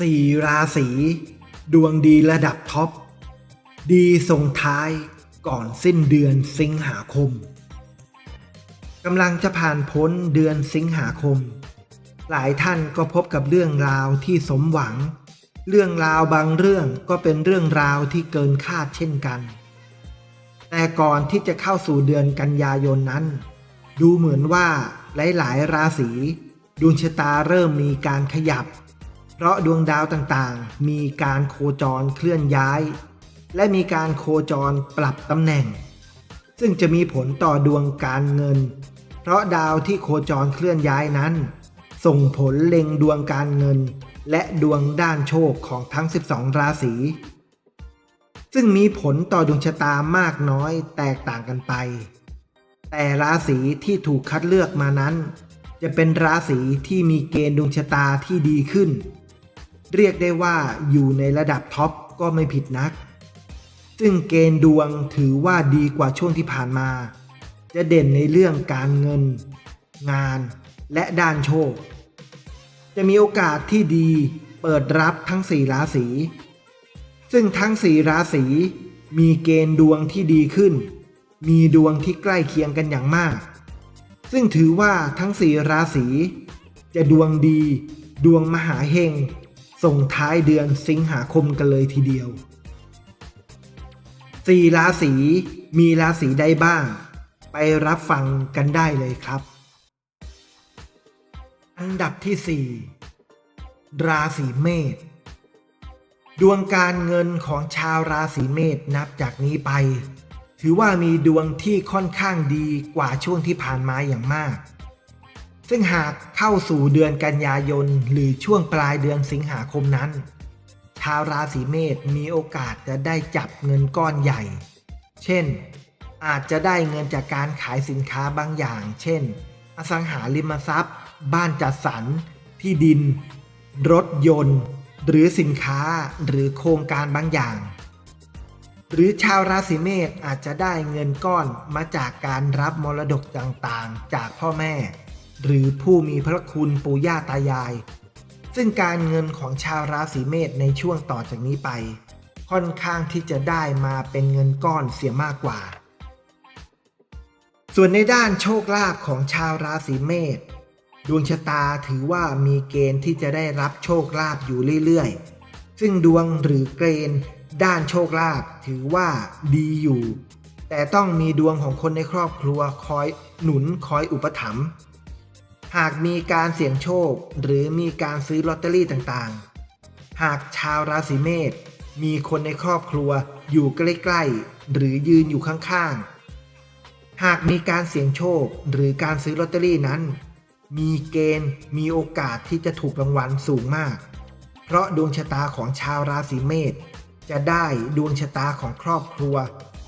สี่ราศี ดวงดีระดับท็อป ดีส่งท้ายก่อนสิ้นเดือนสิงหาคมกำลังจะผ่านพ้นเดือนสิงหาคม หลายท่านก็พบกับเรื่องราวที่สมหวัง เรื่องราวบางเรื่องก็เป็นเรื่องราวที่เกินคาดเช่นกัน แต่ก่อนที่จะเข้าสู่เดือนกันยายนนั้น ดูเหมือนว่าหลายๆ ราศีดวงชะตาเริ่มมีการขยับ เพราะดวงดาวต่างๆ มีการโคจรเคลื่อนย้าย และมีการโคจรปรับตำแหน่ง ซึ่งจะมีผลต่อดวงการเงิน เพราะดาวที่โคจรเคลื่อนย้ายนั้น ส่งผลเล็งดวงการเงิน และดวงด้านโชคของทั้ง 12 ราศีซึ่งมีผลต่อดวงชะตามากน้อยแตกต่างกันไป แต่ราศีที่ถูกคัดเลือกมานั้น จะเป็นราศีที่มีเกณฑ์ดวงชะตาที่ดีขึ้น เรียกได้ว่าอยู่ในระดับท็อปก็ไม่ผิดนัก ซึ่งเกณฑ์ดวงถือว่าดีกว่าช่วงที่ผ่านมา จะเด่นในเรื่องการเงิน งานและด้านโชค จะมีโอกาสที่ดีเปิดรับทั้ง 4 ราศี ซึ่งทั้ง 4 ราศีมีเกณฑ์ดวงที่ดีขึ้น มีดวงที่ใกล้เคียงกันอย่างมาก ซึ่งถือว่าทั้ง 4 ราศีจะดวงดี ดวงมหาเฮง ส่งท้ายเดือนสิงหาคมกันเลยทีเดียวสี่ราศีมีราศีใดบ้าง ไปรับฟังกันได้เลยครับ อันดับที่ 4 ราศีเมษดวงการเงินของชาวราศีเมษนับจากนี้ไป ถือว่ามีดวงที่ค่อนข้างดีกว่าช่วงที่ผ่านมาอย่างมาก ซึ่งหากเข้าสู่เดือนกันยายน หรือช่วงปลายเดือนสิงหาคมนั้น ชาวราศีเมษมีโอกาสจะได้จับเงินก้อนใหญ่ เช่น อาจจะได้เงินจากการขายสินค้าบางอย่าง เช่น อสังหาริมทรัพย์ บ้านจัดสรร ที่ดิน รถยนต์ หรือสินค้าหรือโครงการบางอย่าง หรือชาวราศีเมษอาจจะได้เงินก้อนมาจากการรับมรดกต่างๆ จากพ่อแม่ หรือผู้มีพระคุณปู่ย่าตายาย ซึ่งการเงินของชาวราศีเมษในช่วงต่อจากนี้ไป ค่อนข้างที่จะได้มาเป็นเงินก้อนเสียมากกว่า ส่วนในด้านโชคลาภของชาวราศีเมษดวงชะตาถือว่ามีเกณฑ์ที่จะได้รับโชคลาภอยู่เรื่อยๆ ซึ่งดวงหรือเกณฑ์ ด้านโชคลาภถือว่าดีอยู่ แต่ต้องมีดวงของคนในครอบครัวคอยหนุนคอยอุปถัมภ์ หากมีการเสี่ยงโชค หรือมีการซื้อลอตเตอรี่ต่างๆ หากชาวราศีเมษมีคนในครอบครัวอยู่ใกล้ๆ หรือยืนอยู่ข้างๆ หากมีการเสี่ยงโชคหรือการซื้อลอตเตอรี่นั้น มีเกณฑ์มีโอกาสที่จะถูกรางวัลสูงมาก เพราะดวงชะตาของชาวราศีเมษจะได้ดวงชะตาของครอบครัว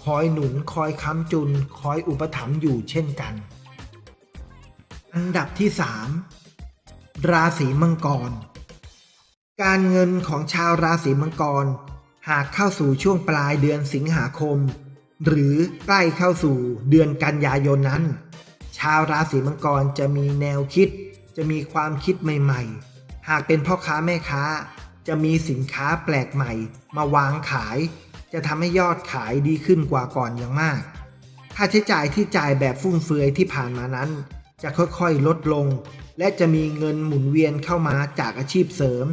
คอยหนุนคอยค้ำจุน คอยอุปถัมภ์อยู่เช่นกัน อันดับที่ 3 ราศีมังกร การเงินของชาวราศีมังกร หากเข้าสู่ช่วงปลายเดือนสิงหาคม หรือใกล้เข้าสู่เดือนกันยายนนั้น ชาวราศีมังกรจะมีแนวคิด จะมีความคิดใหม่ๆ หากเป็นพ่อค้าแม่ค้า จะมีสินค้าแปลกใหม่ มาวางขาย จะทำให้ยอดขายดีขึ้นกว่าก่อนอย่างมาก ค่าใช้จ่ายที่จ่ายแบบฟุ่มเฟือยที่ผ่านมานั้น จะค่อยๆลดลง และจะมีเงินหมุนเวียนเข้ามาจากอาชีพเสริม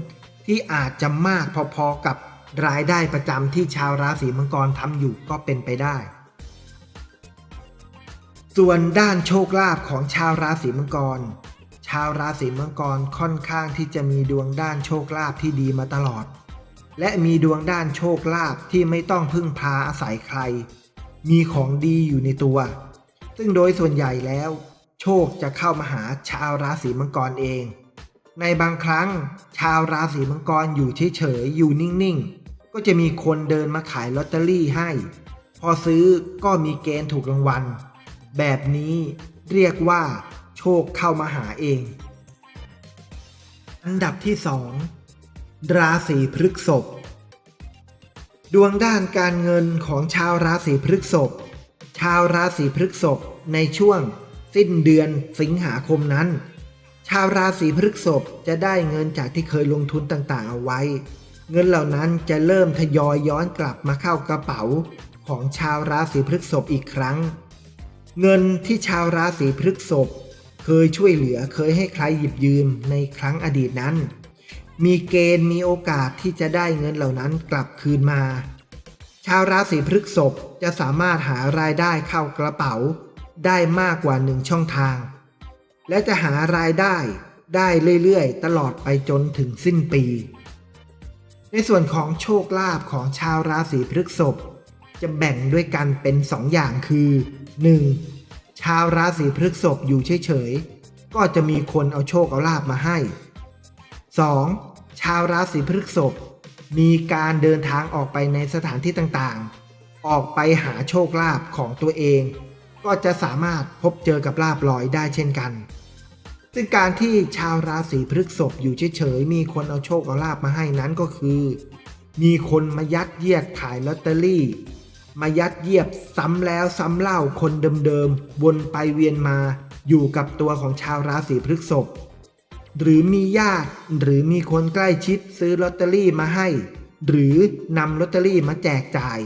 ที่อาจจะมากพอๆกับรายได้ประจำที่ชาวราศีมังกรทำอยู่ก็เป็นไปได้ ส่วนด้านโชคลาภของชาวราศีมังกร ชาวราศีมังกรค่อนข้างที่จะมีดวงด้านโชคลาภที่ดีมาตลอด และมีดวงด้านโชคลาภที่ไม่ต้องพึ่งพาอาศัยใคร มีของดีอยู่ในตัว ซึ่งโดยส่วนใหญ่แล้ว โชคจะเข้ามาหาชาวราศีมังกรเอง ในบางครั้ง ชาวราศีมังกรอยู่เฉยๆอยู่นิ่งๆ ก็จะมีคนเดินมาขายลอตเตอรี่ให้ พอซื้อก็มีเกณฑ์ถูกรางวัล แบบนี้เรียกว่าโชคเข้ามาหาเอง อันดับที่ 2 ราศีพฤษภดวงด้านการเงินของชาวราศีพฤษภชาวราศีพฤษภในช่วง สิ้นเดือนสิงหาคมนั้น ชาวราศีพฤษภจะได้เงินจากที่เคยลงทุนต่างๆ เอาไว้ เงินเหล่านั้นจะเริ่มทยอยย้อนกลับมาเข้ากระเป๋าของชาวราศีพฤษภอีกครั้ง เงินที่ชาวราศีพฤษภเคยช่วยเหลือเคยให้ใครหยิบยืมในครั้งอดีตนั้น มีเกณฑ์มีโอกาสที่จะได้เงินเหล่านั้นกลับคืนมา ชาวราศีพฤษภจะสามารถหารายได้เข้ากระเป๋า ได้มากกว่าหนึ่งช่องทาง และจะหารายได้ได้เรื่อยๆ ตลอดไปจนถึงสิ้นปี ในส่วนของโชคลาภของชาวราศีพฤษภจะแบ่งด้วยกันเป็น 2 อย่างคือ 1. ชาวราศีพฤษภอยู่เฉยๆ ก็จะมีคนเอาโชคเอาลาบมาให้ 2. ชาวราศีพฤษภมีการเดินทางออกไปในสถานที่ต่างๆ ออกไปหาโชคลาภของตัวเอง ก็จะสามารถพบเจอกับลาบลอยได้เช่นกัน ซึ่งการที่ชาวราศีพฤษภอยู่เฉยๆมีคนเอาโชคเอาลาบมาให้นั้นก็คือ มีคนมายัดเยียดขายลอตเตอรี่ มายัดเยียดซ้ำแล้วซ้ำเล่าคนเดิมๆวนไปเวียนมาอยู่กับตัวของชาวราศีพฤษภหรือมีญาติหรือมีคนใกล้ชิดซื้อลอตเตอรี่มาให้ หรือนำลอตเตอรี่มาแจกจ่าย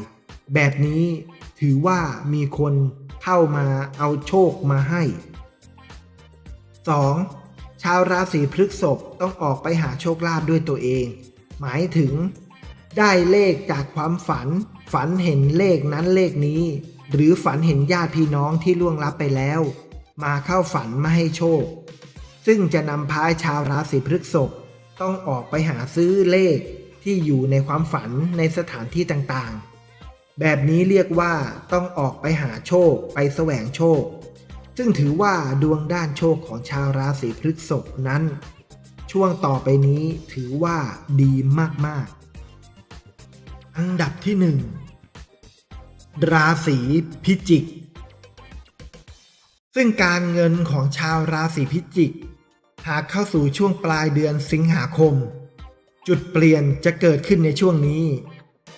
แบบนี้ถือว่ามีคน เข้ามาเอาโชคมาให้ 2. ชาวราศีพฤษภต้องออกไปหาโชคลาภด้วยตัวเอง หมายถึง ได้เลขจากความฝัน ฝันเห็นเลขนั้นเลขนี้ หรือฝันเห็นญาติพี่น้องที่ล่วงลับไปแล้ว มาเข้าฝันมาให้โชค ซึ่งจะนำพาชาวราศีพฤษภต้องออกไปหาซื้อเลขที่อยู่ในความฝันในสถานที่ต่างๆ แบบนี้เรียกว่าต้องออกไปหาโชคไปแสวงโชค ซึ่งถือว่าดวงด้านโชคของชาวราศีพฤษภนั้น ช่วงต่อไปนี้ถือว่าดีมากๆ อันดับที่หนึ่งราศีพิจิก ซึ่งการเงินของชาวราศีพิจิก หากเข้าสู่ช่วงปลายเดือนสิงหาคม จุดเปลี่ยนจะเกิดขึ้นในช่วงนี้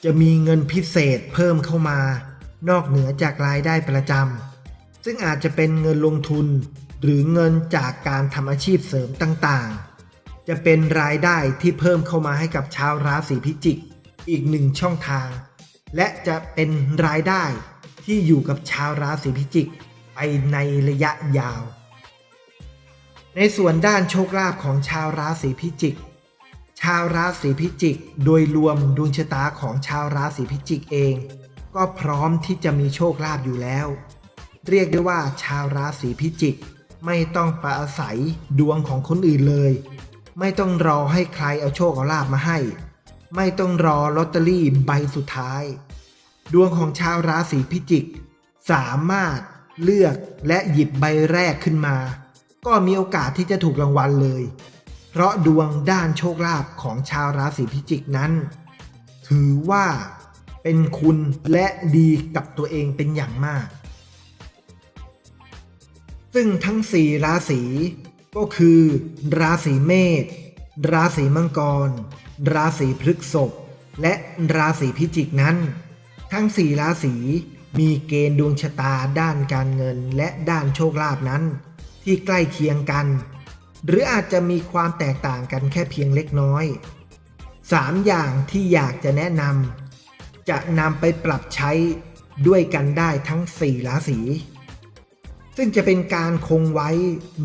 จะมีเงินพิเศษเพิ่มเข้ามา นอกเหนือจากรายได้ประจำซึ่งอาจจะเป็นเงินลงทุน หรือเงินจากการทำอาชีพเสริมต่างๆ จะเป็นรายได้ที่เพิ่มเข้ามาให้กับชาวราศีพิจิก อีกหนึ่งช่องทาง และจะเป็นรายได้ที่อยู่กับชาวราศีพิจิก ไปในระยะยาว ในส่วนด้านโชคลาภของชาวราศีพิจิก ชาวราศีพิจิก โดยรวมดวงชะตาของชาวราศีพิจิกเอง ก็พร้อมที่จะมีโชคลาภอยู่แล้ว เรียกได้ว่าชาวราศีพิจิก ไม่ต้องปอาศัยดวงของคนอื่นเลย ไม่ต้องรอให้ใครเอาโชคเอาลาบมาให้ ไม่ต้องรอลอตเตอรี่ใบสุดท้าย ดวงของชาวราศีพิจิก สามารถเลือกและหยิบใบแรกขึ้นมา ก็มีโอกาสที่จะถูกรางวัลเลย เพราะดวงด้านโชคลาภของชาวราศีพิจิกนั้น ถือว่าเป็นคุณและดีกับตัวเองเป็นอย่างมาก ซึ่งทั้ง 4 ราศีก็คือ ราศีเมษราศีมังกร ราศีพฤกษภและราศีพิจิกนั้น ทั้ง 4 ราศีมีเกณฑ์ดวงชะตาด้านการเงินและด้านโชคลาภนั้น ที่ใกล้เคียงกัน หรืออาจจะมีความแตกต่างกันแค่เพียงเล็กน้อย 3 อย่างที่อยากจะแนะนำจะนำไปปรับใช้ด้วยกันได้ทั้ง 4 ราศี ซึ่งจะเป็นการคงไว้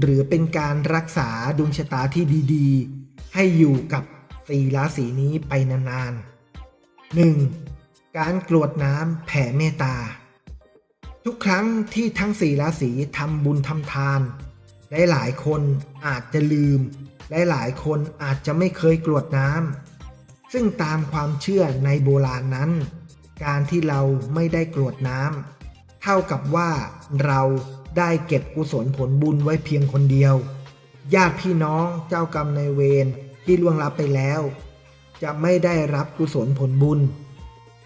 หรือเป็นการรักษาดวงชะตาที่ดีๆ ให้อยู่กับสี่ราศีนี้ไปนานๆ 1. การกรวดน้ำแผ่เมตตา ทุกครั้งที่ทั้งสี่ราศีทำบุญทำทาน หลายๆคนอาจจะลืม หลายๆคนอาจจะไม่เคยกรวดน้ำซึ่งตามความเชื่อในโบราณนั้น การที่เราไม่ได้กรวดน้ำเท่ากับว่าเราได้เก็บกุศลผลบุญไว้เพียงคนเดียว ญาติพี่น้องเจ้ากรรมนายเวรที่ล่วงลับไปแล้ว จะไม่ได้รับกุศลผลบุญ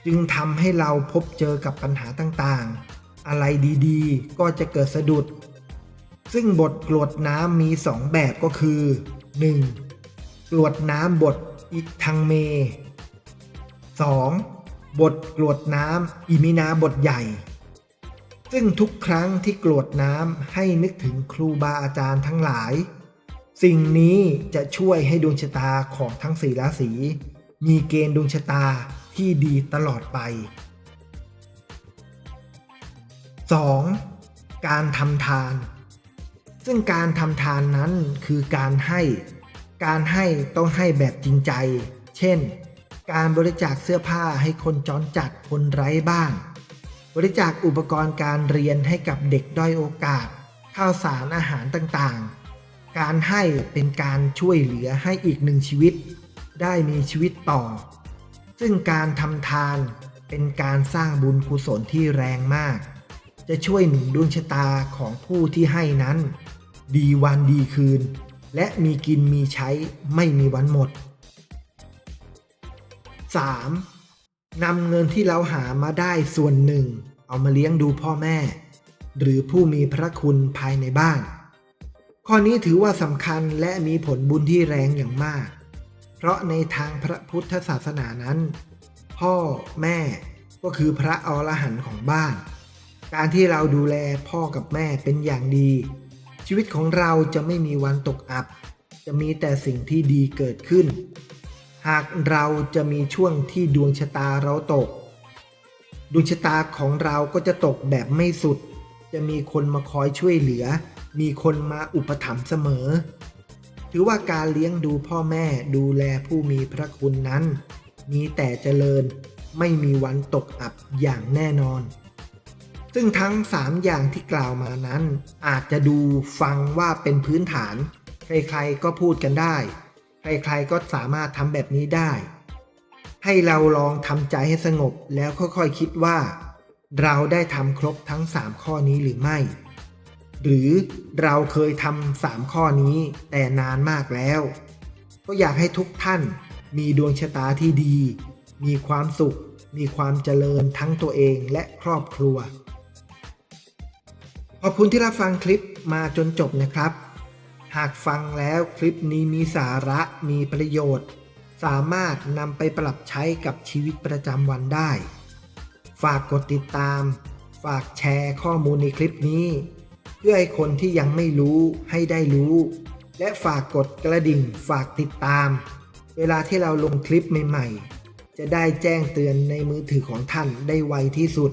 จึงทำให้เราพบเจอกับปัญหาต่างๆ อะไรดีๆ ก็จะเกิดสะดุด ซึ่งบทกรวดน้ำมีสองแบบก็คือ 1. กรวดน้ำบทอิทังเม 2. บทกรวดน้ำอิมินาบทใหญ่ ซึ่งทุกครั้งที่กรวดน้ำให้นึกถึงครูบาอาจารย์ทั้งหลาย สิ่งนี้จะช่วยให้ดวงชะตาของทั้งสี่ราศีมีเกณฑ์ดวงชะตาที่ดีตลอดไป 2. การทำทาน ซึ่งการทำทานนั้นคือการให้ การให้ต้องให้แบบจริงใจ เช่น การบริจาคเสื้อผ้าให้คนจรจัดคนไร้บ้าน บริจาคอุปกรณ์การเรียนให้กับเด็กด้อยโอกาส ข้าวสารอาหารต่างๆ การให้เป็นการช่วยเหลือให้อีกหนึ่งชีวิต ได้มีชีวิตต่อ ซึ่งการทำทานเป็นการสร้างบุญกุศลที่แรงมากจะช่วยหนุนดวงชะตาของผู้ที่ให้นั้น ดีวันดีคืน และมีกินมีใช้ไม่มีวันหมด 3. นำเงินที่เราหามาได้ส่วนหนึ่ง เอามาเลี้ยงดูพ่อแม่ หรือผู้มีพระคุณภายในบ้าน ข้อนี้ถือว่าสำคัญและมีผลบุญที่แรงอย่างมาก เพราะในทางพระพุทธศาสนานั้น พ่อแม่ก็คือพระอรหันต์ของบ้าน การที่เราดูแลพ่อกับแม่เป็นอย่างดี ชีวิตของเราจะไม่มีวันตกอับ จะมีแต่สิ่งที่ดีเกิดขึ้น หากเราจะมีช่วงที่ดวงชะตาเราตก ดวงชะตาของเราก็จะตกแบบไม่สุด จะมีคนมาคอยช่วยเหลือ มีคนมาอุปถัมภ์เสมอ ถือว่าการเลี้ยงดูพ่อแม่ดูแลผู้มีพระคุณนั้น มีแต่เจริญไม่มีวันตกอับอย่างแน่นอน ซึ่งทั้ง 3 อย่างที่กล่าวมานั้น อาจจะดูฟังว่าเป็นพื้นฐาน ใครๆก็พูดกันได้ ใครๆก็สามารถทำแบบนี้ได้ ให้เราลองทำใจให้สงบแล้วค่อยๆคิดว่า เราได้ทำครบทั้ง 3 ข้อนี้หรือไม่ หรือเราเคยทำสามข้อนี้แต่นานมากแล้ว ก็อยากให้ทุกท่านมีดวงชะตาที่ดี มีความสุข มีความเจริญทั้งตัวเองและครอบครัว ขอบคุณที่รับฟังคลิปมาจนจบนะครับ หากฟังแล้วคลิปนี้มีสาระมีประโยชน์ สามารถนำไปปรับใช้กับชีวิตประจำวันได้ ฝากกดติดตาม ฝากแชร์ข้อมูลในคลิปนี้ เพื่อให้คนที่ยังไม่รู้ให้ได้รู้ และฝากกดกระดิ่งฝากติดตาม เวลาที่เราลงคลิปใหม่ ๆ จะได้แจ้งเตือนในมือถือของท่านได้ไวที่สุด